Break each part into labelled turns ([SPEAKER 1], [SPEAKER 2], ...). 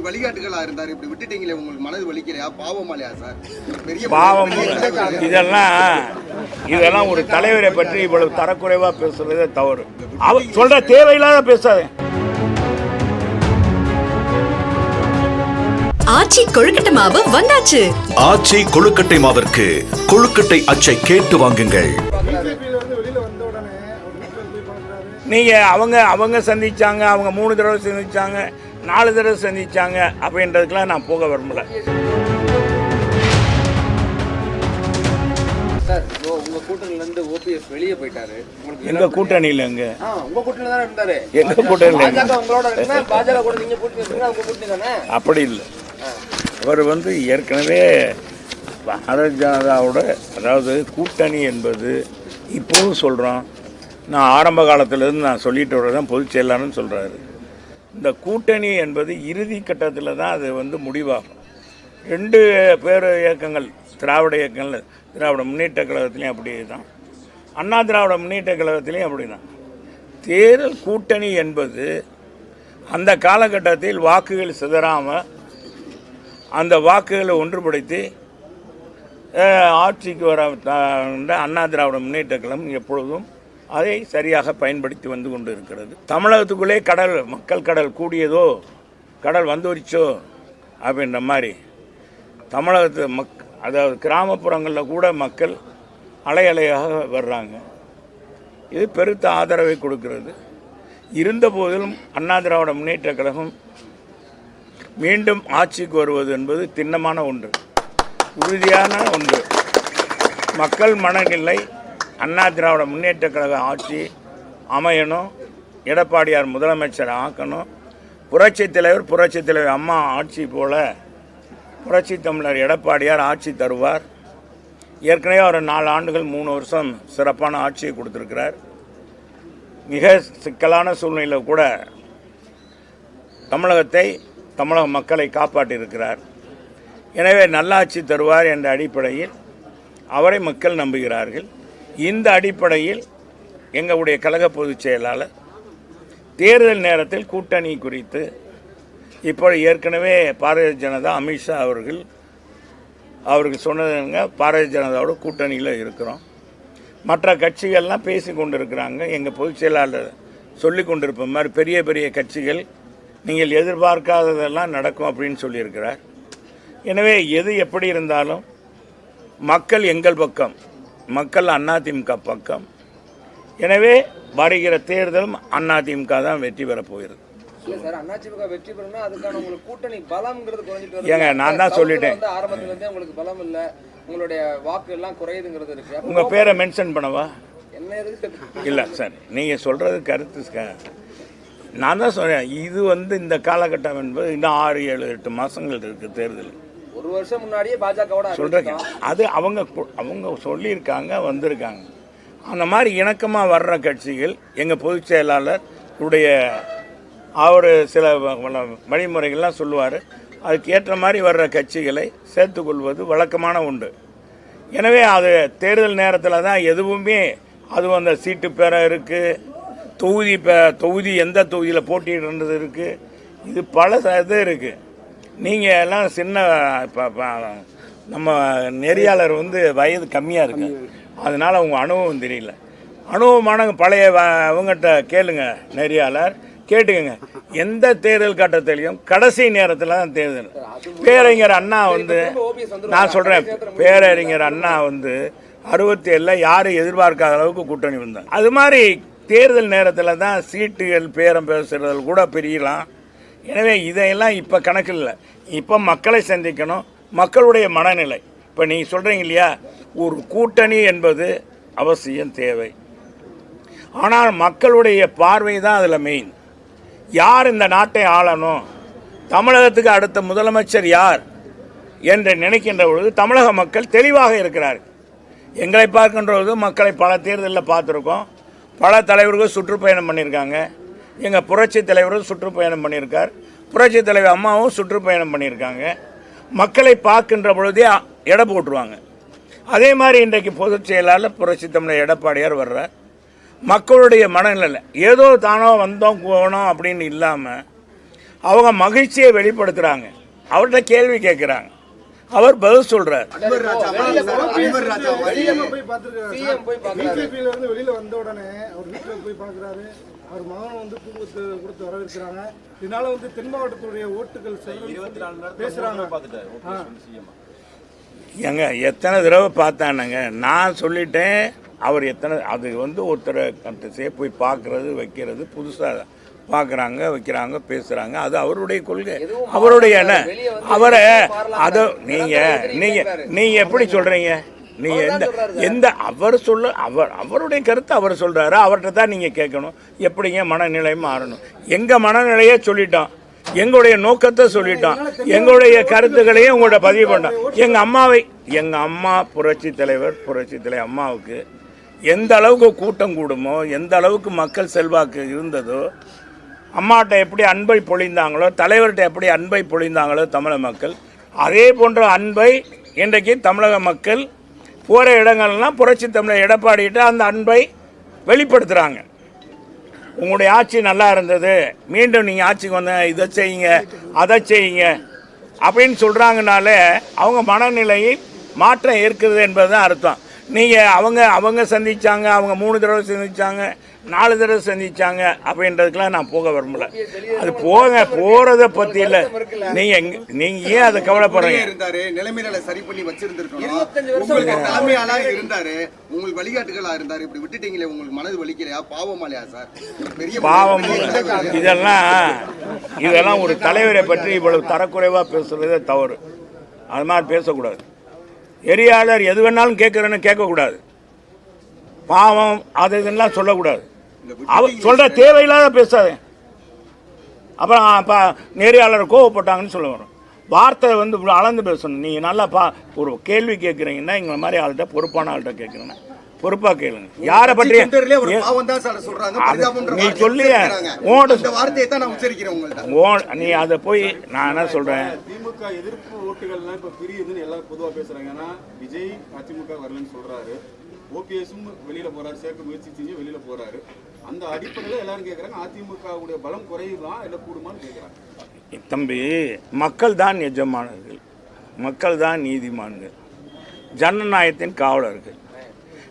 [SPEAKER 1] உங்களுக்கு வழிகாட்டுகளா இருந்தார்? இப்படி விட்டுட்டீங்களே உங்களுக்கு மனது வலிக்கலையா பாவமா இல்லையா சார்? பெரிய
[SPEAKER 2] பாவம். இதெல்லாம் இதெல்லாம் ஒரு தலைவரை பற்றி இவ்வளவு தரக்குறைவா பேசுறதே தவறு. அவ சொல்ற தேவையில்லாத பேசாத.
[SPEAKER 3] ஆச்சி கொழுக்கட்டை மாவு வந்தாச்சு.
[SPEAKER 4] ஆச்சி கொழுக்கட்டை மாவிற்கு கொழுக்கட்டை அச்சை கேட்டு வாங்குங்கள்.
[SPEAKER 2] நீங்க அவங்க அவங்க சந்திச்சாங்க அவங்க மூணு தடவை சந்திச்சாங்க. நாலு தடவை சந்திச்சாங்க அப்படின்றதுக்கெல்லாம் நான் போக விரும்பல. எங்க கூட்டணியில எங்க எங்க கூட்டணியில அப்படி இல்லை. அவர் வந்து ஏற்கனவே பாரதிய ஜனதாவோட அதாவது கூட்டணி என்பது இப்போவும் சொல்கிறோம் நான் ஆரம்ப காலத்திலேருந்து நான் சொல்லிட்டு வரதான் பொதுச் செயலாளர்னு சொல்கிறாரு இந்த கூட்டணி என்பது இறுதி கட்டத்தில் தான் அது வந்து முடிவாகும். ரெண்டு பேர் இயக்கங்கள் திராவிட இயக்கங்கள் திராவிட முன்னேற்ற கழகத்திலையும் அப்படி தான் அண்ணா திராவிட முன்னேற்ற கழகத்திலையும் அப்படி தான் தேர்தல் கூட்டணி என்பது அந்த காலகட்டத்தில் வாக்குகள் சிதறாமல் அந்த வாக்குகளை ஒன்றுபடுத்தி ஆட்சிக்கு வர த- அண்ணா திராவிட முன்னேற்ற கழகம் எப்பொழுதும் அதை சரியாக பயன்படுத்தி வந்து கொண்டு இருக்கிறது தமிழகத்துக்குள்ளே கடல் மக்கள் கடல் கூடியதோ கடல் வந்துருச்சோ அப்படின்ற மாதிரி தமிழகத்து மக் அதாவது கிராமப்புறங்களில் கூட மக்கள் அலை அலையாக வர்றாங்க. இது பெருத்த ஆதரவை கொடுக்கிறது. இருந்த போதிலும் அண்ணா திராவிட முன்னேற்ற கழகம் மீண்டும் ஆட்சிக்கு வருவது என்பது திண்ணமான ஒன்று உறுதியான ஒன்று. மக்கள் மனநிலை அண்ணா திராவிட முன்னேற்ற கழக ஆட்சி அமையணும். எடப்பாடியார் முதலமைச்சர் ஆக்கணும். புரட்சி தலைவர் புரட்சி தலைவர் அம்மா ஆட்சி போல புரட்சி தமிழர் எடப்பாடியார் ஆட்சி தருவார். ஏற்கனவே அவர் நாலு ஆண்டுகள் மூணு வருஷம் சிறப்பான ஆட்சியை கொடுத்துருக்கிறார். மிக சிக்கலான சூழ்நிலையில் கூட தமிழகத்தை தமிழக மக்களை காப்பாற்றியிருக்கிறார். எனவே நல்லாட்சி தருவார் என்ற அடிப்படையில் அவரை மக்கள் நம்புகிறார்கள். இந்த அடிப்படையில் எங்களுடைய கழக பொதுச் செயலாளர் தேர்தல் நேரத்தில் கூட்டணி குறித்து இப்போ ஏற்கனவே பாரதிய ஜனதா அமித்ஷா அவர்கள் அவருக்கு சொன்னதுங்க பாரதிய ஜனதாவோட கூட்டணியில் இருக்கிறோம். மற்ற கட்சிகள்லாம் பேசி கொண்டு இருக்கிறாங்க எங்கள் பொதுச் செயலாளர் சொல்லி கொண்டிருப்ப மாதிரி பெரிய பெரிய கட்சிகள் நீங்கள் எதிர்பார்க்காததெல்லாம் நடக்கும் அப்படின்னு சொல்லியிருக்கிறார். எனவே எது எப்படி இருந்தாலும் மக்கள் எங்கள் பக்கம் மக்கள் அதிமுக பக்கம். எனவே வருகிற தேர்தலும் அதிமுக தான் வெற்றி பெறப் போகிறது. ஏங்க, நான் தான் சொல்லிட்டேன்.
[SPEAKER 5] வந்து ஆரம்பத்துல இருந்தே உங்களுக்கு பலம் இல்ல. உங்களுடைய வாக்கு எல்லாம் குறையுதுங்கிறது இருக்கு. அப்ப
[SPEAKER 2] உங்கள் பேரை மென்ஷன் பண்ணவா? இல்லை சார் நீங்கள் சொல்கிறது கருத்து நான் தான் சொல்கிறேன் இது வந்து இந்த காலகட்டம் என்பது இன்னும் ஆறு ஏழு எட்டு மாதங்கள் இருக்குது தேர்தல்
[SPEAKER 5] ஒரு வருஷம் முன்னாடியே பாஜகவோட
[SPEAKER 2] சொல்கிறேங்க அது அவங்க கு- அவங்க சொல்லியிருக்காங்க வந்திருக்காங்க. அந்த மாதிரி இணக்கமாக வர்ற கட்சிகள் எங்கள் பொதுச் செயலாளர் உடைய அவர் சில வழிமுறைகள்லாம் சொல்லுவார். அதுக்கு ஏற்ற மாதிரி வர்ற கட்சிகளை சேர்த்துக்கொள்வது வழக்கமான உண்டு. எனவே அது தேர்தல் நேரத்தில் தான் எதுவுமே அதுவும் அந்த சீட்டு பெற இருக்குது தொகுதி இப்போ தொகுதி எந்த தொகுதியில் போட்டியிடுறது இருக்குது இது பல இது இருக்குது நீங்கள் எல்லாம் சின்ன ப- ப- நம்ம நெறியாளர் வந்து வயது கம்மியாக இருக்கு. அதனால் அவங்க அனுபவம் தெரியல. அனுபவமான பழைய அவங்ககிட்ட கேளுங்க நெறியாளர். கேட்டுக்கங்க. எந்த தேர்தல் கட்டத்திலையும் கடைசி நேரத்தில் தான் தேர்தல். பேரறிஞர் அண்ணா வந்து நான் சொல்கிறேன் பேரறிஞர் அண்ணா வந்து அறுபத்தி ஏழில் யாரும் எதிர்பார்க்காத அளவுக்கு கூட்டணி வந்தாங்க அது மாதிரி தேர்தல் நேரத்தில் தான் சீட்டுகள் பேரம் பேசுறது கூட பிரியலாம். எனவே இதையெல்லாம் இப்போ கணக்கு இல்லை. இப்போ மக்களை சந்திக்கணும் மக்களுடைய மனநிலை. இப்போ நீங்கள் சொல்கிறீங்க இல்லையா? ஒரு கூட்டணி என்பது அவசியம் தேவை. ஆனால் மக்களுடைய பார்வை தான் அதில் மெயின் யார் இந்த நாட்டை ஆளணும்? தமிழகத்துக்கு அடுத்த முதலமைச்சர் யார்? என்று நினைக்கின்ற பொழுது தமிழக மக்கள் தெளிவாக இருக்கிறார்கள். எங்களை பார்க்கின்ற பொழுது மக்களை பல தேர்தலில் பார்த்துருக்கோம். பல தலைவர்கள் சுற்றுப்பயணம் பண்ணியிருக்காங்க. எங்கள் புரட்சி தலைவரும் சுற்றுப்பயணம் பண்ணியிருக்கார். புரட்சி தலைவர் அம்மாவும் சுற்றுப்பயணம் பண்ணியிருக்காங்க. மக்களை பார்க்கின்ற பொழுதே எடை போட்டுருவாங்க. அதே மாதிரி இன்றைக்கு பொதுச் செயலாளர் புரட்சி தமிழர் எடப்பாடியார் வர்றார். மக்களுடைய மனநிலை ஏதோ தானோ வந்தோம் போனோம் அப்படின்னு இல்லாமல் அவங்க மகிழ்ச்சியை வெளிப்படுத்துகிறாங்க அவர்கிட்ட கேள்வி கேட்குறாங்க. அவர் பதில் சொல்றார்.
[SPEAKER 6] வெளியில வந்த உடனே அவர் வீட்டில் போய் பார்க்குறாரு. அவர் மகனை வந்து பூ கொடுத்து வரவேற்கிறாங்க. இதனால வந்து தென் மாவட்டத்துடைய ஓட்டுகள் பேசுறாங்க.
[SPEAKER 2] ஏங்க எத்தனை தடவை பார்த்தானுங்க? நான் சொல்லிட்டேன் அவர் எத்தனை அது வந்து ஒருத்தரை கட்டசே போய் பார்க்கறது வைக்கிறது புதுசாக பார்க்குறாங்க வைக்கிறாங்க பேசுகிறாங்க அது அவருடைய கொள்கை. அவருடைய. என்ன? அவரை. அதை நீங்கள் நீங்கள். நீங்கள் எப்படி சொல்கிறீங்க நீங்கள் எந்த. எந்த அவர் சொல்ல அவர் அவருடைய கருத்தை அவர் சொல்கிறாரு அவர்கிட்ட தான் நீங்கள் கேட்கணும். எப்படிங்க மனநிலை மாறணும்? எங்கள் மனநிலையே சொல்லிட்டோம். எங்களுடைய நோக்கத்தை சொல்லிட்டோம். எங்களுடைய கருத்துக்களையும் உங்கள்ட்ட பதிவு பண்ணோம். எங்கள் அம்மாவை எங்கள் அம்மா புரட்சி தலைவர் புரட்சி தலைவர் அம்மாவுக்கு எந்த அளவுக்கு கூட்டம் கூடுமோ எந்த அளவுக்கு மக்கள் செல்வாக்கு இருந்ததோ அம்மாட்ட எப்படி அன்பை பொழிந்தாங்களோ தலைவர்கிட்ட எப்படி அன்பை பொழிந்தாங்களோ தமிழக மக்கள் அதே போன்ற அன்பை இன்றைக்கு தமிழக மக்கள் போகிற இடங்கள்லாம் புரட்சி தமிழர் எடப்பாடிகிட்ட அந்த அன்பை வெளிப்படுத்துகிறாங்க உங்களுடைய ஆட்சி நல்லா இருந்தது மீண்டும் நீங்கள் ஆட்சிக்கு வந்த இதை செய்யுங்க அதை செய்யுங்க அப்படின்னு சொல்கிறாங்கனாலே அவங்க மனநிலையை மாற்றம் இருக்கிறது என்பது தான் அர்த்தம். நீங்கள் அவங்க அவங்க சந்திச்சாங்க அவங்க மூணு தடவை சந்திச்சாங்க நாலு தடவை சந்திச்சாங்க அப்படின்றதுக்கெல்லாம் நான் போக விரும்பல. அது போங்க போகிறத பற்றி இல்லை. நீங்கள் நீங்கள் ஏன் அதை கவலைப்படுறீங்க?
[SPEAKER 1] இருந்தாரு நிலைமைகளை சரி பண்ணி. தலைமையாளா இருந்தாரு. உங்களுக்கு வழிகாட்டுகளா இருந்தாரு. இப்படி விட்டுட்டீங்களே உங்களுக்கு மனது வலிக்கலையா? பாவமா இல்லையா சார்? பெரிய
[SPEAKER 2] பாவம். இதெல்லாம் இதெல்லாம் ஒரு தலைவரை பற்றி இவ்வளவு தரக்குறைவாக பேசுறதே தவறு. அது மாதிரி பேசக்கூடாது. எரியாளர் எது வேணாலும் கேட்குறேன்னு கேட்கக்கூடாது. பாவம் அது இதெல்லாம் சொல்லக்கூடாது. அவர் சொல்ற தேவையில்லாத பேசாதே. அப்புறம் அப்போ நெறியாளர் கோவப்பட்டாங்கன்னு சொல்ல வரும். வார்த்தை வந்து அளந்து பேசணும். நீங்கள் நல்லா பா ஒரு கேள்வி கேட்குறீங்கன்னா எங்களை மாதிரி ஆள்கிட்ட பொறுப்பான ஆள்கிட்ட கேட்குறேன்னா. பொறுப்பாக கேளுங்க. யாரை பற்றி நீ
[SPEAKER 1] வார்த்தையை
[SPEAKER 2] சொல்லியே.
[SPEAKER 1] அந்த வார்த்தையை தான் நான் உச்சரிக்கிறேன் உங்கள்ட்ட.
[SPEAKER 2] ஓ நீ அதை போய் நான் என்ன சொல்கிறேன்
[SPEAKER 7] திமுக எதிர்ப்பு ஓட்டுகள்லாம் இப்ப பிரியுதுன்னு எல்லாரும் பொதுவா பேசுறாங்க. ஏன்னா விஜய் அதிமுக வரலன்னு சொல்றாரு. ஓபிஎஸும் வெளியில போறாரு. சேர்க்க முயற்சி செஞ்சு வெளியில போறாரு. அந்த அடிப்படையில எல்லாரும் கேக்குறாங்க. அதிமுகவுடைய பலம் குறையுமா இல்ல கூடுமான்னு கேக்குறாங்க.
[SPEAKER 2] தம்பி மக்கள் தான் எஜமானர்கள். மக்கள் தான் நீதிமான்கள். ஜனநாயகத்தின் காவலர்கள்.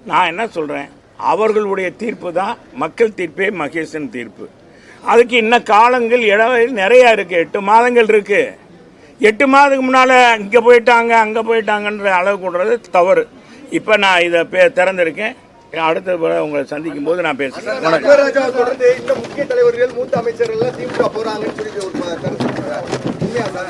[SPEAKER 2] நான் என்ன சொல்கிறேன் அவர்களுடைய தீர்ப்பு தான் மக்கள் தீர்ப்பே மகேசன் தீர்ப்பு. அதுக்கு இன்னும் காலங்கள் இடம் நிறையா இருக்குது எட்டு மாதங்கள் இருக்குது எட்டு மாதத்துக்கு முன்னால் இங்கே போயிட்டாங்க அங்கே போயிட்டாங்கன்ற அளவு கூடுறது தவறு. இப்போ நான் இதை பே திறந்திருக்கேன். அடுத்த முறை உங்களை சந்திக்கும் போது நான் பேசுகிறேன்
[SPEAKER 1] தொடர்ந்து இந்த முக்கிய தலைவர்கள் மூத்த அமைச்சர்கள் திமுக போறாங்கன்னு சொல்லி ஒரு கருத்து இருக்கு சார். உண்மையா சார்